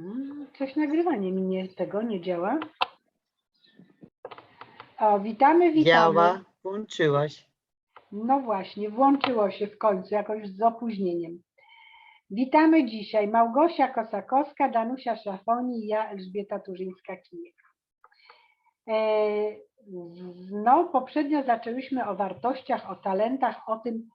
Mm, Coś nagrywanie mi nie, tego nie działa. O, witamy, witamy. Działa, włączyłaś. No właśnie, włączyło się w końcu, jakoś z opóźnieniem. Witamy dzisiaj Małgosia Kosakowska, Danusia Szafoni i ja, Elżbieta Turzyńska-Kijek. E, No, poprzednio zaczęłyśmy o wartościach, o talentach, o tym,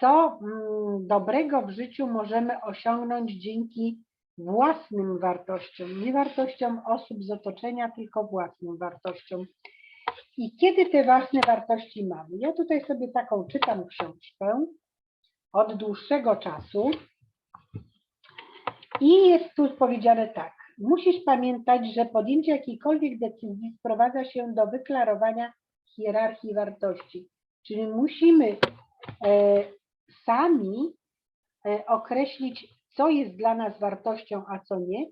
co mm, dobrego w życiu możemy osiągnąć dzięki własnym wartościom, nie wartościom osób z otoczenia, tylko własnym wartościom. I kiedy te własne wartości mamy? Ja tutaj sobie taką czytam książkę od dłuższego czasu i jest tu powiedziane tak. Musisz pamiętać, że podjęcie jakiejkolwiek decyzji sprowadza się do wyklarowania hierarchii wartości. Czyli musimy e, sami e, określić, co jest dla nas wartością, a co nie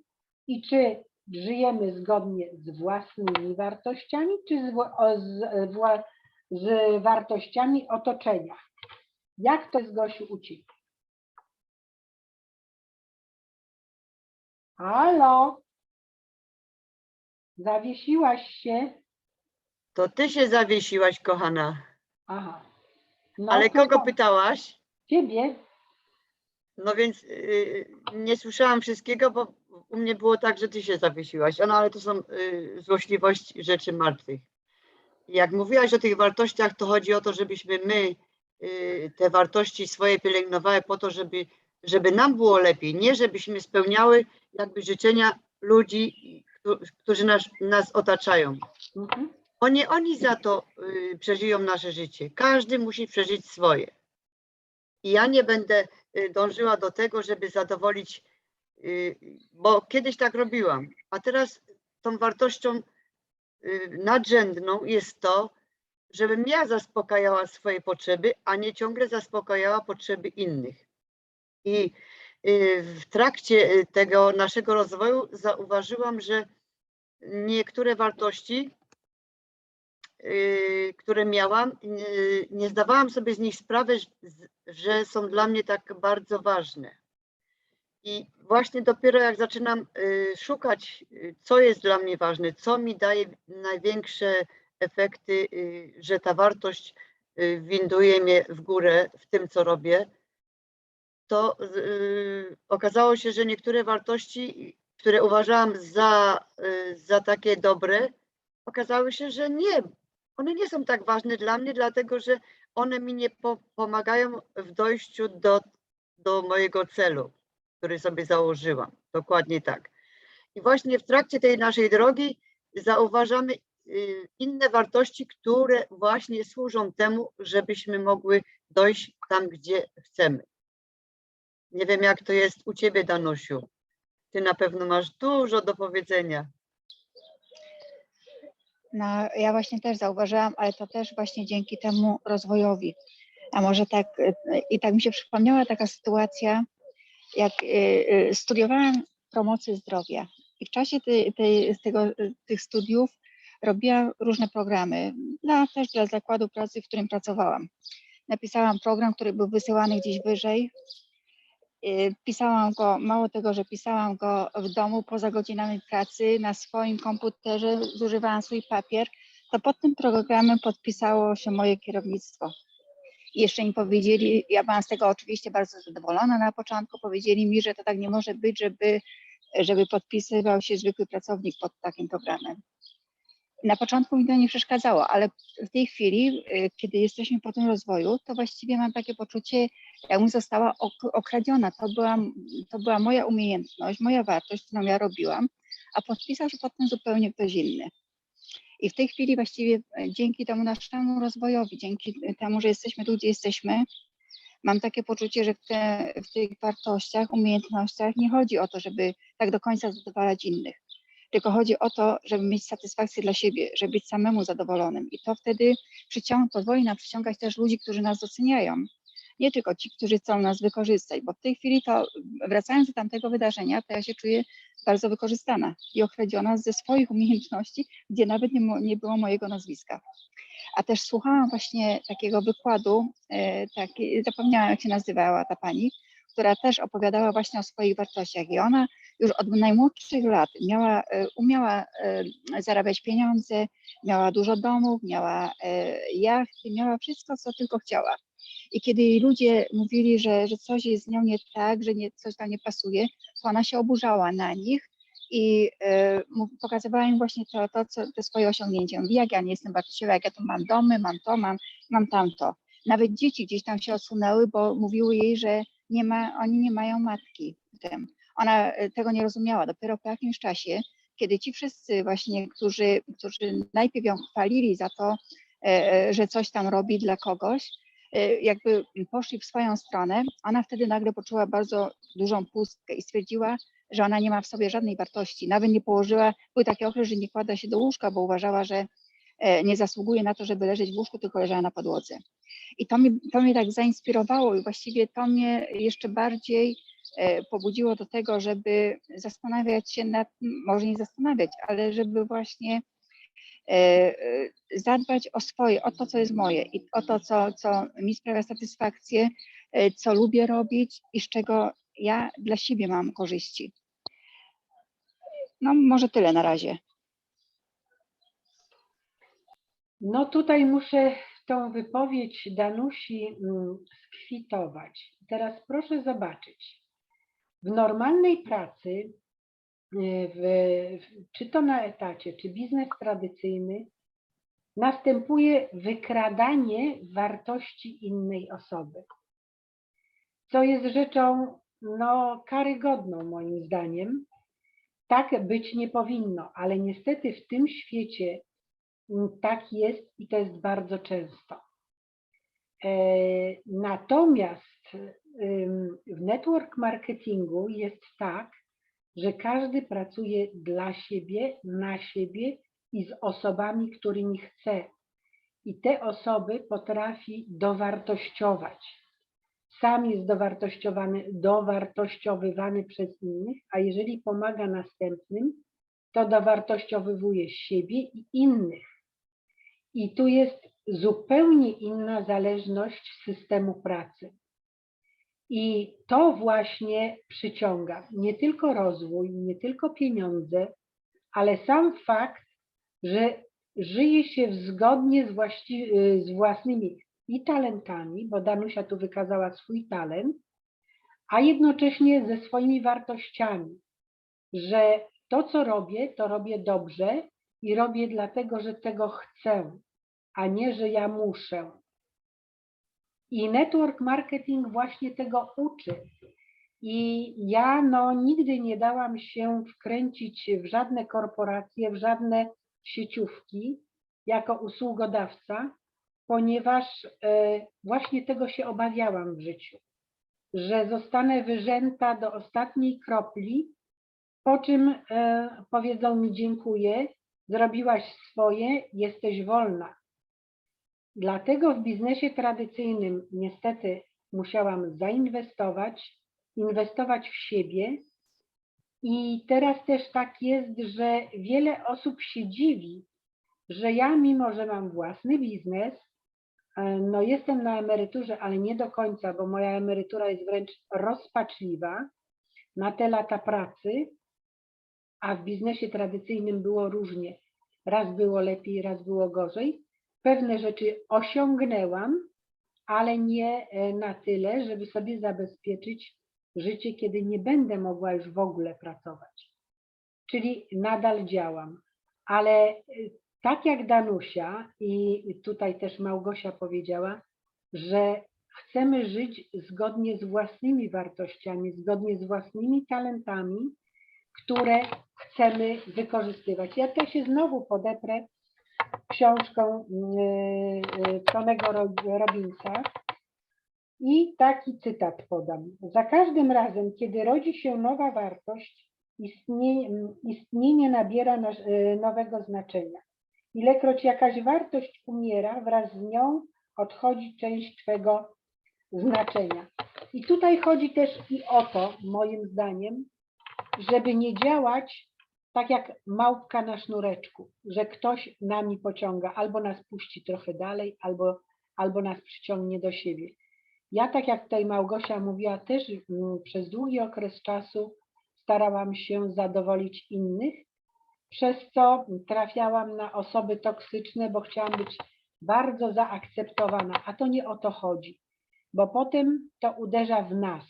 i czy żyjemy zgodnie z własnymi wartościami, czy z, o, z, wła- z wartościami otoczenia. Jak to jest, Gosiu, u Ciebie? Halo? Zawiesiłaś się? To ty się zawiesiłaś, kochana. Aha. No, Ale kogo pytałaś? Ciebie? No więc yy, nie słyszałam wszystkiego, bo u mnie było tak, że ty się zawiesiłaś. No ale to są yy, złośliwości rzeczy martwych. Jak mówiłaś o tych wartościach, to chodzi o to, żebyśmy my te wartości swoje pielęgnowały po to, żeby, żeby nam było lepiej, nie żebyśmy spełniały jakby życzenia ludzi, któ- którzy nas, nas otaczają. Mhm. Oni, oni za to y, przeżyją nasze życie. Każdy musi przeżyć swoje. I ja nie będę y, dążyła do tego, żeby zadowolić, y, bo kiedyś tak robiłam, a teraz tą wartością y, nadrzędną jest to, żebym ja zaspokajała swoje potrzeby, a nie ciągle zaspokajała potrzeby innych. I y, w trakcie y, tego naszego rozwoju zauważyłam, że niektóre wartości y, które miałam, y, nie zdawałam sobie z nich sprawy, że- są dla mnie tak bardzo ważne. I właśnie dopiero jak zaczynam y, szukać, y, co jest dla mnie ważne, co mi daje największe efekty, y, że ta wartość y, winduje mnie w górę w tym, co robię, to y, okazało się, że niektóre wartości, które uważałam za, y, za takie dobre, okazały się, że nie. One nie są tak ważne dla mnie, dlatego że one mi nie po, pomagają w dojściu do, do mojego celu, który sobie założyłam. Dokładnie tak. I właśnie w trakcie tej naszej drogi zauważamy y, inne wartości, które właśnie służą temu, żebyśmy mogły dojść tam, gdzie chcemy. Nie wiem, jak to jest u Ciebie, Danusiu. Ty na pewno masz dużo do powiedzenia. No, ja właśnie też zauważyłam, ale to też właśnie dzięki temu rozwojowi. A może tak, y, i tak mi się przypomniała taka sytuacja, jak y, y, studiowałam promocję zdrowia i w czasie tej, tej, z tego, y, tych studiów robiłam różne programy, dla, też dla zakładu pracy, w którym pracowałam. Napisałam program, który był wysyłany gdzieś wyżej. Y, Pisałam go, mało tego, że pisałam go w domu poza godzinami pracy na swoim komputerze, zużywałam swój papier, to pod tym programem podpisało się moje kierownictwo. I jeszcze mi powiedzieli, ja byłam z tego oczywiście bardzo zadowolona na początku, powiedzieli mi, że to tak nie może być, żeby, żeby podpisywał się zwykły pracownik pod takim programem. Na początku mi to nie przeszkadzało, ale w tej chwili, y, kiedy jesteśmy po tym rozwoju, to właściwie mam takie poczucie, jakbym została ok- okradziona. To była, to była moja umiejętność, moja wartość, którą ja robiłam, a podpisał się pod tym zupełnie ktoś inny. I w tej chwili właściwie e, dzięki temu naszemu rozwojowi, dzięki temu, że jesteśmy tu, gdzie jesteśmy, mam takie poczucie, że w, te, w tych wartościach, umiejętnościach nie chodzi o to, żeby tak do końca zadowalać innych, tylko chodzi o to, żeby mieć satysfakcję dla siebie, żeby być samemu zadowolonym. I to wtedy przyciąg, pozwoli nam przyciągać też ludzi, którzy nas doceniają. Nie tylko ci, którzy chcą nas wykorzystać, bo w tej chwili to, wracając do tamtego wydarzenia, to ja się czuję bardzo wykorzystana i okradziona ze swoich umiejętności, gdzie nawet nie, nie było mojego nazwiska. A też słuchałam właśnie takiego wykładu, e, taki, zapomniałam jak się nazywała ta pani, która też opowiadała właśnie o swoich wartościach i ona już od najmłodszych lat miała, e, umiała e, zarabiać pieniądze, miała dużo domów, miała e, jachty, miała wszystko, co tylko chciała. I kiedy jej ludzie mówili, że, że coś jest z nią nie tak, że nie, coś tam nie pasuje, to ona się oburzała na nich i pokazywała im właśnie to, to co, te swoje osiągnięcia. Mówi, jak ja nie jestem wartościowa, jak ja tu mam domy, mam to, mam, mam tamto. Nawet dzieci gdzieś tam się odsunęły, bo mówiły jej, że nie ma, oni nie mają matki w tym. Ona e, tego nie rozumiała. Dopiero po jakimś czasie, kiedy ci wszyscy właśnie, którzy, którzy najpierw ją chwalili za to, e, e, że coś tam robi dla kogoś, jakby poszli w swoją stronę, ona wtedy nagle poczuła bardzo dużą pustkę i stwierdziła, że ona nie ma w sobie żadnej wartości. Nawet nie położyła, były takie okresy, że nie kładła się do łóżka, bo uważała, że nie zasługuje na to, żeby leżeć w łóżku, tylko leżała na podłodze. I to mnie, to mnie tak zainspirowało i właściwie to mnie jeszcze bardziej pobudziło do tego, żeby zastanawiać się nad, może nie zastanawiać, ale żeby właśnie e, e, zadbać o swoje, o to, co jest moje i o to, co, co mi sprawia satysfakcję, e, co lubię robić i z czego ja dla siebie mam korzyści. No, może tyle na razie. No tutaj muszę tą wypowiedź Danusi mm, skwitować. Teraz proszę zobaczyć. W normalnej pracy, y, w, czy to na etacie, czy biznes tradycyjny, następuje wykradanie wartości innej osoby. Co jest rzeczą no, karygodną moim zdaniem. Tak być nie powinno, ale niestety w tym świecie Tak jest i to jest bardzo często. E, Natomiast w network marketingu jest tak, że każdy pracuje dla siebie, na siebie i z osobami, którymi chce. I te osoby potrafi dowartościować. Sam jest dowartościowany, dowartościowywany przez innych, a jeżeli pomaga następnym, to dowartościowywuje siebie i innych. I tu jest zupełnie inna zależność systemu pracy. I to właśnie przyciąga nie tylko rozwój, nie tylko pieniądze, ale sam fakt, że żyje się zgodnie z, z własnymi i talentami, bo Danusia tu wykazała swój talent, a jednocześnie ze swoimi wartościami, że to, co robię, to robię dobrze i robię dlatego, że tego chcę, a nie, że ja muszę. I network marketing właśnie tego uczy. I ja no, nigdy nie dałam się wkręcić w żadne korporacje, w żadne sieciówki jako usługodawca, ponieważ e, właśnie tego się obawiałam w życiu, że zostanę wyrzęta do ostatniej kropli, po czym e, powiedzą mi dziękuję, zrobiłaś swoje, jesteś wolna. Dlatego w biznesie tradycyjnym niestety musiałam zainwestować, inwestować w siebie. I teraz też tak jest, że wiele osób się dziwi, że ja, mimo że mam własny biznes, e, no jestem na emeryturze, ale nie do końca, bo moja emerytura jest wręcz rozpaczliwa na te lata pracy, a w biznesie tradycyjnym było różnie. Raz było lepiej, raz było gorzej. Pewne rzeczy osiągnęłam, ale nie e, na tyle, żeby sobie zabezpieczyć życie, kiedy nie będę mogła już w ogóle pracować. Czyli nadal działam. Ale e, tak jak Danusia i tutaj też Małgosia powiedziała, że chcemy żyć zgodnie z własnymi wartościami, zgodnie z własnymi talentami, które chcemy wykorzystywać. Ja też się znowu podeprę książką yy, Tonego Ro- Robinsa i taki cytat podam. Za każdym razem, kiedy rodzi się nowa wartość, istnieje, istnienie nabiera yy, nowego znaczenia. Ilekroć jakaś wartość umiera, wraz z nią odchodzi część twego znaczenia. I tutaj chodzi też i o to, moim zdaniem, żeby nie działać tak jak małpka na sznureczku, że ktoś nami pociąga, albo nas puści trochę dalej, albo, albo nas przyciągnie do siebie. Ja, tak jak tutaj Małgosia mówiła, też mm, przez długi okres czasu starałam się zadowolić innych, przez co trafiałam na osoby toksyczne, bo chciałam być bardzo zaakceptowana, a to nie o to chodzi, bo potem to uderza w nas,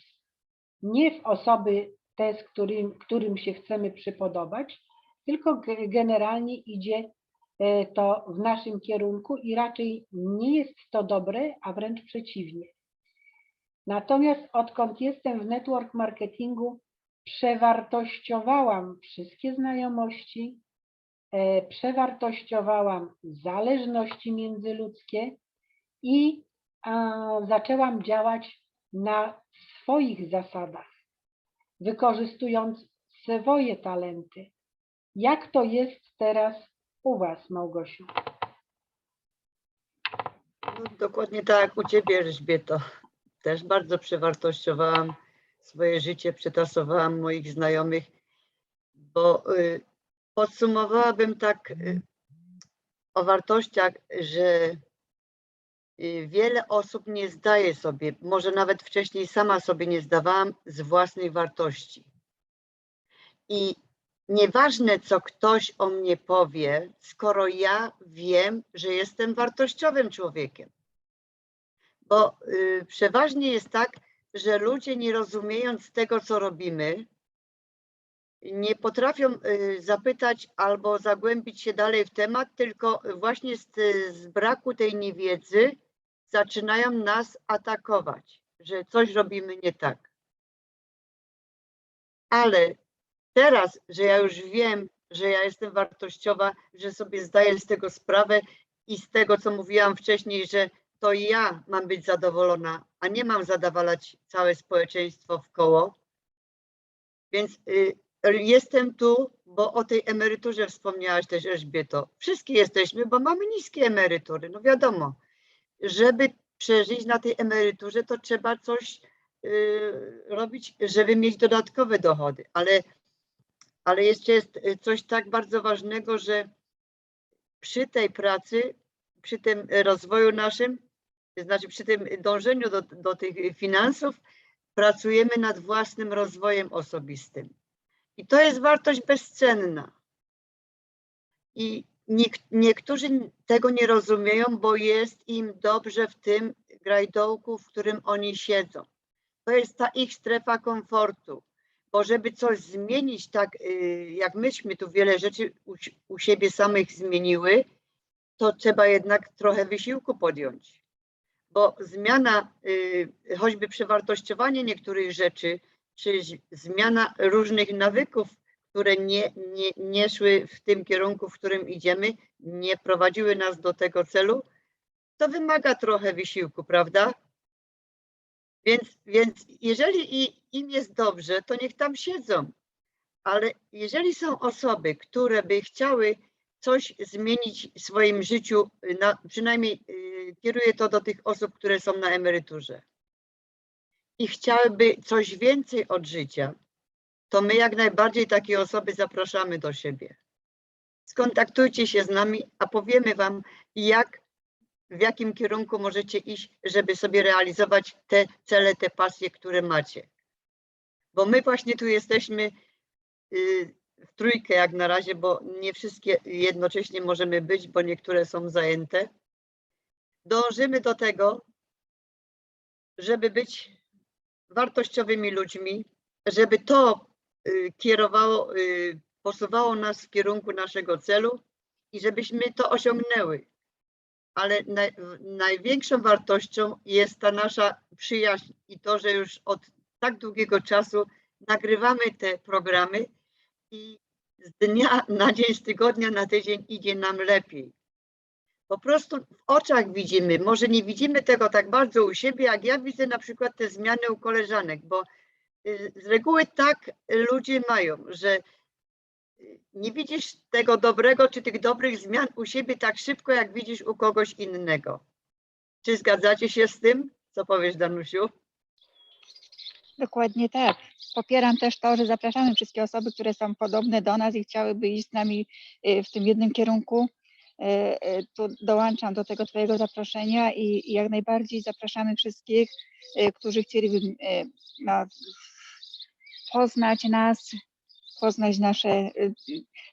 nie w osoby te, z którym, którym się chcemy przypodobać, tylko ge- generalnie idzie e, to w naszym kierunku i raczej nie jest to dobre, a wręcz przeciwnie. Natomiast odkąd jestem w network marketingu, przewartościowałam wszystkie znajomości, e, przewartościowałam zależności międzyludzkie i zaczęłam działać na swoich zasadach, wykorzystując swoje talenty. Jak to jest teraz u Was, Małgosiu? No, dokładnie tak u Ciebie, Elżbieto. Też bardzo przewartościowałam swoje życie, przetasowałam moich znajomych, bo y, podsumowałabym tak y, o wartościach, że wiele osób nie zdaje sobie, może nawet wcześniej sama sobie nie zdawałam z własnej wartości. I nieważne, co ktoś o mnie powie, skoro ja wiem, że jestem wartościowym człowiekiem. Bo y, przeważnie jest tak, że ludzie nie rozumiejąc tego, co robimy, nie potrafią y, zapytać albo zagłębić się dalej w temat, tylko właśnie z, z braku tej niewiedzy zaczynają nas atakować, że coś robimy nie tak. Ale teraz, że ja już wiem, że ja jestem wartościowa, że sobie zdaję z tego sprawę i z tego, co mówiłam wcześniej, że to ja mam być zadowolona, a nie mam zadowalać całe społeczeństwo w koło. Więc y, jestem tu, bo o tej emeryturze wspomniałaś też Elżbieto. Wszystkie jesteśmy, bo mamy niskie emerytury, no wiadomo. Żeby przeżyć na tej emeryturze, to trzeba coś y, robić, żeby mieć dodatkowe dochody, ale ale jeszcze jest y, coś tak bardzo ważnego, że przy tej pracy, przy tym rozwoju naszym, znaczy przy tym dążeniu do, do tych finansów, pracujemy nad własnym rozwojem osobistym. I to jest wartość bezcenna. I niektórzy tego nie rozumieją, bo jest im dobrze w tym grajdołku, w którym oni siedzą. To jest ta ich strefa komfortu bo żeby coś zmienić, tak y, jak myśmy tu wiele rzeczy u, u siebie samych zmieniły, to trzeba jednak trochę wysiłku podjąć. Bo zmiana, y, choćby przewartościowanie niektórych rzeczy, czy zmiana różnych nawyków, które nie, nie, nie szły w tym kierunku, w którym idziemy, nie prowadziły nas do tego celu, to wymaga trochę wysiłku, prawda? Więc, więc jeżeli im jest dobrze, to niech tam siedzą. Ale jeżeli są osoby, które by chciały coś zmienić w swoim życiu, na, przynajmniej y, kieruję to do tych osób, które są na emeryturze i chciałyby coś więcej od życia, to my jak najbardziej takie osoby zapraszamy do siebie. Skontaktujcie się z nami, a powiemy Wam, jak w jakim kierunku możecie iść, żeby sobie realizować te cele, te pasje, które macie. Bo my właśnie tu jesteśmy y, w trójkę jak na razie, bo nie wszystkie jednocześnie możemy być, bo niektóre są zajęte. Dążymy do tego, żeby być wartościowymi ludźmi, żeby to kierowało, y, posuwało nas w kierunku naszego celu i żebyśmy to osiągnęły ale naj, największą wartością jest ta nasza przyjaźń i to, że już od tak długiego czasu nagrywamy te programy i z dnia na dzień, z tygodnia na tydzień idzie nam lepiej. Po prostu w oczach widzimy, może nie widzimy tego tak bardzo u siebie, jak ja widzę na przykład te zmiany u koleżanek, bo y, z reguły tak ludzie mają, że nie widzisz tego dobrego czy tych dobrych zmian u siebie tak szybko, jak widzisz u kogoś innego. Czy zgadzacie się z tym? Co powiesz, Danusiu? Dokładnie tak. Popieram też to, że zapraszamy wszystkie osoby, które są podobne do nas i chciałyby iść z nami y, w tym jednym kierunku. Y, y, Tu dołączam do tego Twojego zaproszenia i jak najbardziej zapraszamy wszystkich, którzy chcieliby no, poznać nas, poznać nasze, y,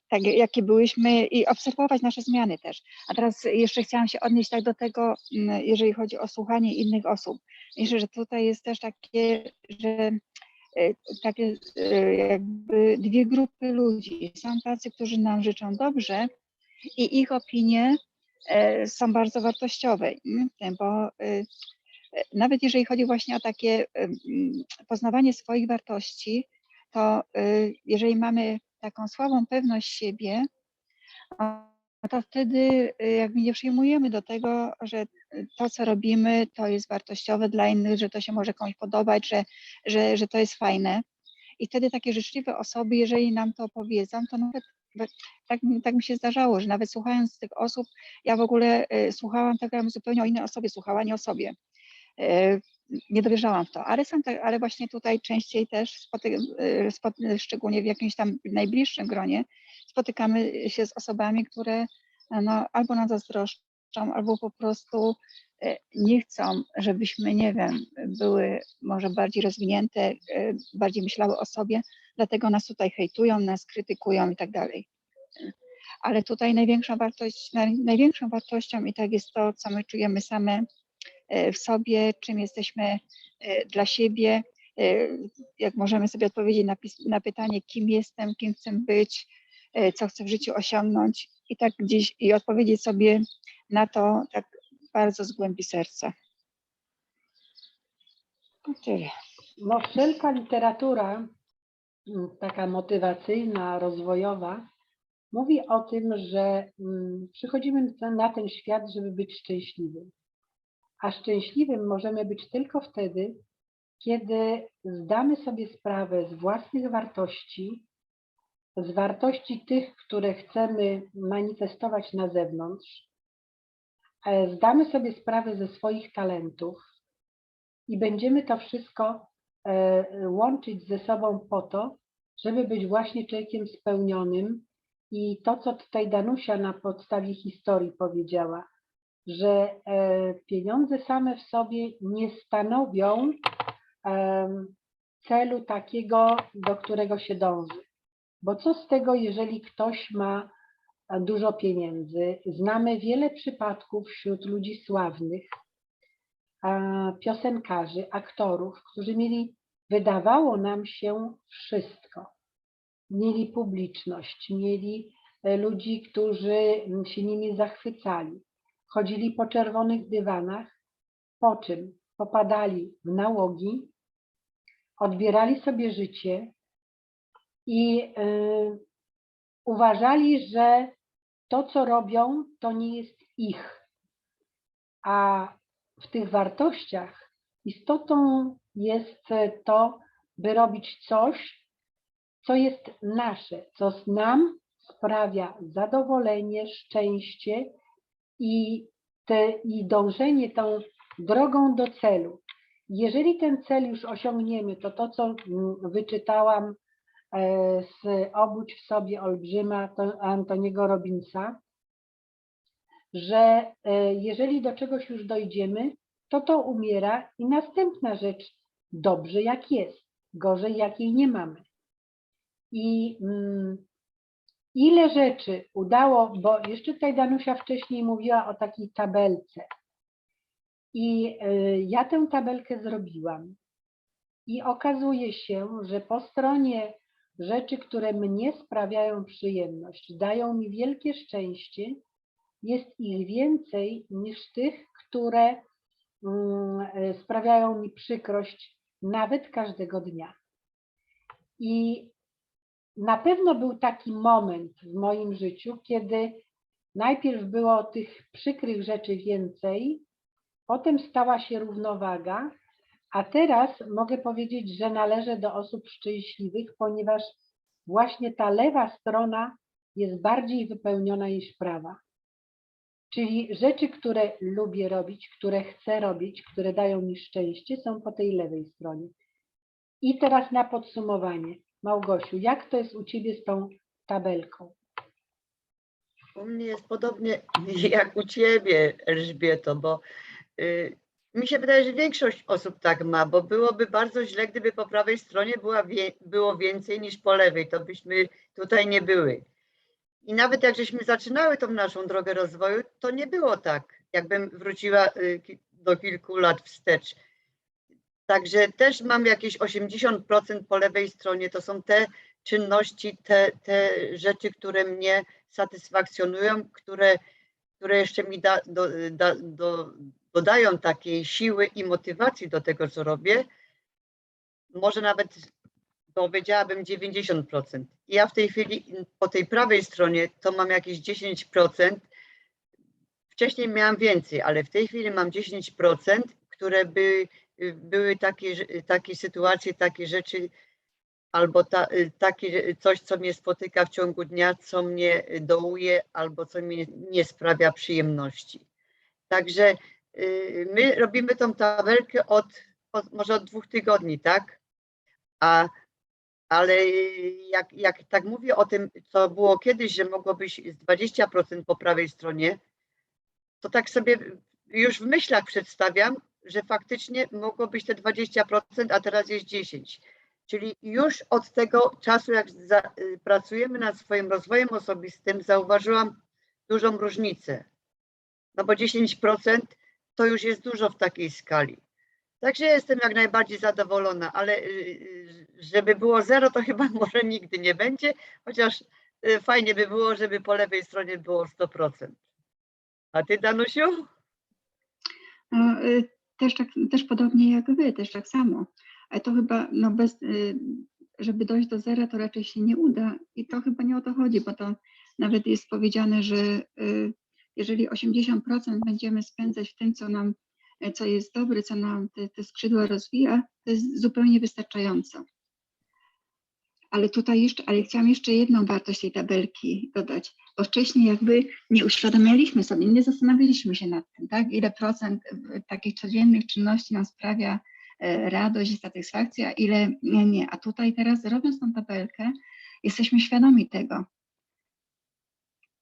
tak jakie byłyśmy i obserwować nasze zmiany też. A teraz jeszcze chciałam się odnieść tak do tego, mm, jeżeli chodzi o słuchanie innych osób. Myślę, że tutaj jest też takie, że y, takie y, jakby dwie grupy ludzi. Są tacy, którzy nam życzą dobrze i ich opinie e, są bardzo wartościowe, bo nawet jeżeli chodzi właśnie o takie poznawanie swoich wartości, to y, jeżeli mamy taką słabą pewność siebie, no to wtedy y, jakby nie przyjmujemy do tego, że to, co robimy, to jest wartościowe dla innych, że to się może komuś podobać, że, że, że to jest fajne. I wtedy takie życzliwe osoby, jeżeli nam to powiedzą, to nawet we- tak, tak mi się zdarzało, że nawet słuchając tych osób, ja w ogóle y, słuchałam tak, jakbym zupełnie o innej osobie słuchała, nie o sobie. Nie dowierzałam w to, ale, ale właśnie tutaj częściej też, spoty, y, spot, szczególnie w jakimś tam najbliższym gronie, spotykamy się z osobami, które no, albo nam zazdroszczą, albo po prostu e, nie chcą, żebyśmy, nie wiem, były może bardziej rozwinięte, e, bardziej myślały o sobie, dlatego nas tutaj hejtują, nas krytykują i tak dalej. Ale tutaj największą wartość, naj- największą wartością i tak jest to, co my czujemy same e, w sobie, czym jesteśmy e, dla siebie, e, jak możemy sobie odpowiedzieć na, na pytanie, kim jestem, kim chcę być, e, co chcę w życiu osiągnąć i tak gdzieś i odpowiedzieć sobie na to tak bardzo z głębi serca. Tyle. No, wszelka literatura, mm, taka motywacyjna, rozwojowa, mówi o tym, że mm, przychodzimy na ten świat, żeby być szczęśliwym. A szczęśliwym możemy być tylko wtedy, kiedy zdamy sobie sprawę z własnych wartości, z wartości tych, które chcemy manifestować na zewnątrz, e, zdamy sobie sprawę ze swoich talentów i będziemy to wszystko e, łączyć ze sobą po to, żeby być właśnie człowiekiem spełnionym. I to, co tutaj Danusia na podstawie historii powiedziała, że e, pieniądze same w sobie nie stanowią celu takiego, do którego się dąży. Bo co z tego, jeżeli ktoś ma e, dużo pieniędzy? Znamy wiele przypadków wśród ludzi sławnych, a, piosenkarzy, aktorów, którzy mieli, wydawało nam się, wszystko. Mieli publiczność, mieli e, ludzi, którzy się nimi zachwycali. Chodzili po czerwonych dywanach, po czym popadali w nałogi, odbierali sobie życie i y, uważali, że to, co robią, to nie jest ich. A w tych wartościach istotą jest to, by robić coś, co jest nasze, co nam sprawia zadowolenie, szczęście i, te, i dążenie tą drogą do celu. Jeżeli ten cel już osiągniemy, to to, co wyczytałam e, z Obudź w sobie olbrzyma to Antoniego Robinsa, że e, jeżeli do czegoś już dojdziemy, to to umiera i następna rzecz, dobrze jak jest, gorzej jak jej nie mamy. I mm, ile rzeczy udało, bo jeszcze tutaj Danusia wcześniej mówiła o takiej tabelce. I y, ja tę tabelkę zrobiłam. I okazuje się, że po stronie rzeczy, które mnie sprawiają przyjemność, dają mi wielkie szczęście, jest ich więcej niż tych, które mm, y, sprawiają mi przykrość nawet każdego dnia. I na pewno był taki moment w moim życiu, kiedy najpierw było tych przykrych rzeczy więcej, potem stała się równowaga, a teraz mogę powiedzieć, że należę do osób szczęśliwych, ponieważ właśnie ta lewa strona jest bardziej wypełniona niż prawa. Czyli rzeczy, które lubię robić, które chcę robić, które dają mi szczęście, są po tej lewej stronie. I teraz na podsumowanie. Małgosiu, jak to jest u Ciebie z tą tabelką? U mnie jest podobnie jak u ciebie, Elżbieto, bo y, Mi się wydaje, że większość osób tak ma, bo byłoby bardzo źle, gdyby po prawej stronie była wie, było więcej niż po lewej, to byśmy tutaj nie były. I nawet jak żeśmy zaczynały tą naszą drogę rozwoju, to nie było tak, jakbym wróciła y, do kilku lat wstecz. Także też mam jakieś 80% po lewej stronie. To są te czynności, te, te rzeczy, które mnie satysfakcjonują, które, które jeszcze mi da, do, da, do, dodają takiej siły i motywacji do tego, co robię. Może nawet powiedziałabym 90%. I ja w tej chwili po tej prawej stronie to mam jakieś 10%. Wcześniej miałam więcej, ale w tej chwili mam 10%, które by były takie, że- takie sytuacje, takie rzeczy, albo ta, y, takie coś, co mnie spotyka w ciągu dnia, co mnie y, dołuje, albo co mi nie sprawia przyjemności. Także y, my robimy tą tabelkę od, od może od dwóch tygodni, tak? A, ale jak, jak tak mówię o tym, co było kiedyś, że mogło być z 20% po prawej stronie, to tak sobie już w myślach przedstawiam, że faktycznie mogło być te 20%, a teraz jest 10%. Czyli już od tego czasu, jak za, y, pracujemy nad swoim rozwojem osobistym, zauważyłam dużą różnicę. No bo 10% to już jest dużo w takiej skali. Także jestem jak najbardziej zadowolona, ale y, y, żeby było zero, to chyba może nigdy nie będzie, chociaż fajnie by było, żeby po lewej stronie było 100%. A ty, Danusiu? Też, tak, też podobnie jak wy, też tak samo. Ale to chyba, no bez, y, żeby dojść do zera, to raczej się nie uda i to chyba nie o to chodzi, bo to nawet jest powiedziane, że y, jeżeli 80% będziemy spędzać w tym, co nam, co jest dobre, co nam te, te skrzydła rozwija, to jest zupełnie wystarczająco. Ale tutaj jeszcze, ale chciałam jeszcze jedną wartość tej tabelki dodać, bo wcześniej jakby nie uświadamialiśmy sobie, nie zastanawialiśmy się nad tym, tak, ile procent takich codziennych czynności nam sprawia e, radość i satysfakcja, ile nie, nie. A tutaj teraz robiąc tą tabelkę, jesteśmy świadomi tego.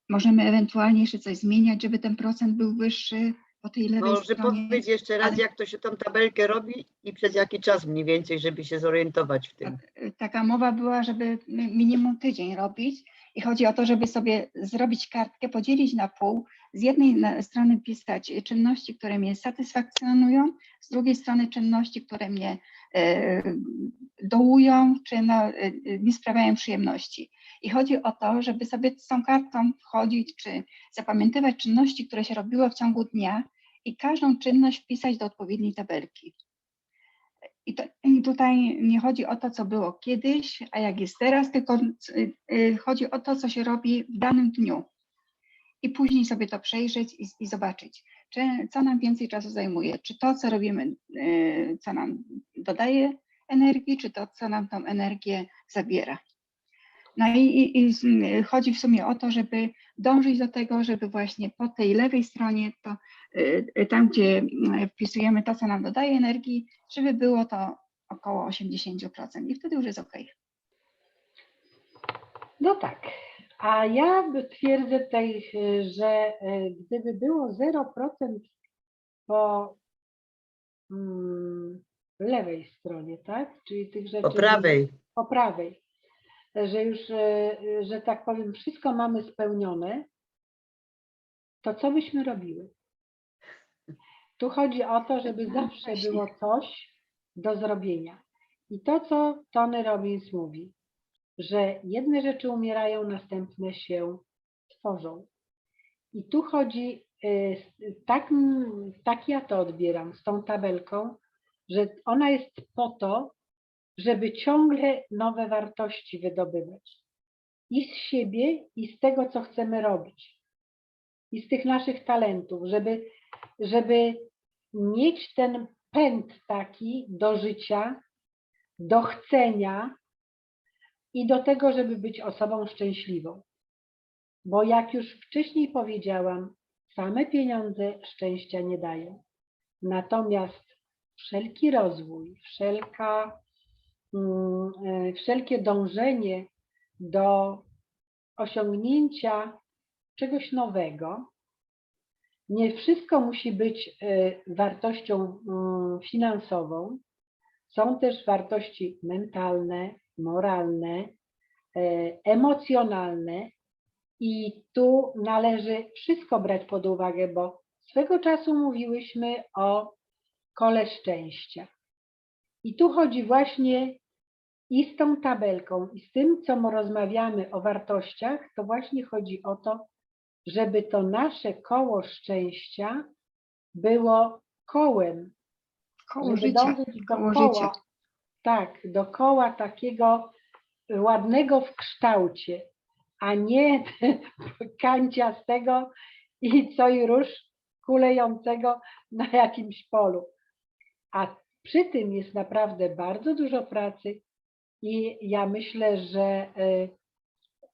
Możemy ewentualnie jeszcze coś zmieniać, żeby ten procent był wyższy po tej lewej Może stronie. powiedz jeszcze raz, ale- jak to się tą tabelkę robi i przez jaki czas mniej więcej, żeby się zorientować w tym. Tak, y, taka mowa była, żeby mi- minimum tydzień robić i chodzi o to, żeby sobie zrobić kartkę, podzielić na pół. Z jednej strony pisać czynności, które mnie satysfakcjonują, z drugiej strony czynności, które mnie e, dołują, czy no, e, e, nie sprawiają przyjemności. I chodzi o to, żeby sobie z tą kartką wchodzić, czy zapamiętywać czynności, które się robiło w ciągu dnia i każdą czynność wpisać do odpowiedniej tabelki. I, to, I tutaj nie chodzi o to, co było kiedyś, a jak jest teraz, tylko y, y, chodzi o to, co się robi w danym dniu. I później sobie to przejrzeć i, i zobaczyć, czy, co nam więcej czasu zajmuje. Czy to, co robimy, y, co nam dodaje energii, czy to, co nam tą energię zabiera. No i, i, i chodzi w sumie o to, żeby dążyć do tego, żeby właśnie po tej lewej stronie, to tam, gdzie y, wpisujemy to, co nam dodaje energii, żeby było to około 80% i wtedy już jest ok. No tak. A ja by- twierdzę tutaj, y, że y, gdyby było 0% po mm, lewej stronie, tak? Czyli tych rzeczy. Po prawej. Po prawej. Że już, y, y, że tak powiem, wszystko mamy spełnione, to co byśmy robiły? Tu chodzi o to, żeby No, zawsze było coś do zrobienia. I to, co Tony Robbins mówi, że jedne rzeczy umierają, następne się tworzą. I tu chodzi, y, tak, tak ja to odbieram z tą tabelką, że ona jest po to, żeby ciągle nowe wartości wydobywać. I z siebie, i z tego, co chcemy robić. I z tych naszych talentów, żeby, żeby mieć ten pęd taki do życia, do chcenia i do tego, żeby być osobą szczęśliwą. Bo jak już wcześniej powiedziałam, same pieniądze szczęścia nie dają. Natomiast wszelki rozwój, wszelka, mm, e, wszelkie dążenie do osiągnięcia czegoś nowego Nie wszystko musi być e, wartością mm, finansową. Są też wartości mentalne, moralne, e, emocjonalne i tu należy wszystko brać pod uwagę, bo swego czasu mówiłyśmy o kole szczęścia. I tu chodzi właśnie i z tą tabelką, i z tym, co my rozmawiamy o wartościach, to właśnie chodzi o to, żeby to nasze koło szczęścia było kołem, Koło życia. do koło koła, życia. tak, do koła takiego ładnego w kształcie, a nie kanciastego i co i róż kulejącego na jakimś polu. A przy tym jest naprawdę bardzo dużo pracy i ja myślę, że e,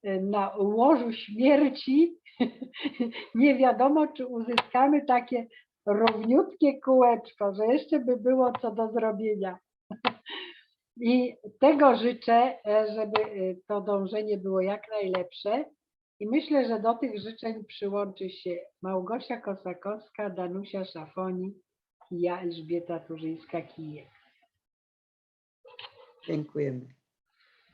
e, na łożu śmierci nie wiadomo, czy uzyskamy takie równiutkie kółeczko, że jeszcze by było co do zrobienia. I tego życzę, żeby e, to dążenie było jak najlepsze. I myślę, że do tych życzeń przyłączy się Małgosia Kosakowska, Danusia Szafoni i ja, Elżbieta Turzyńska-Kijek. Dziękujemy.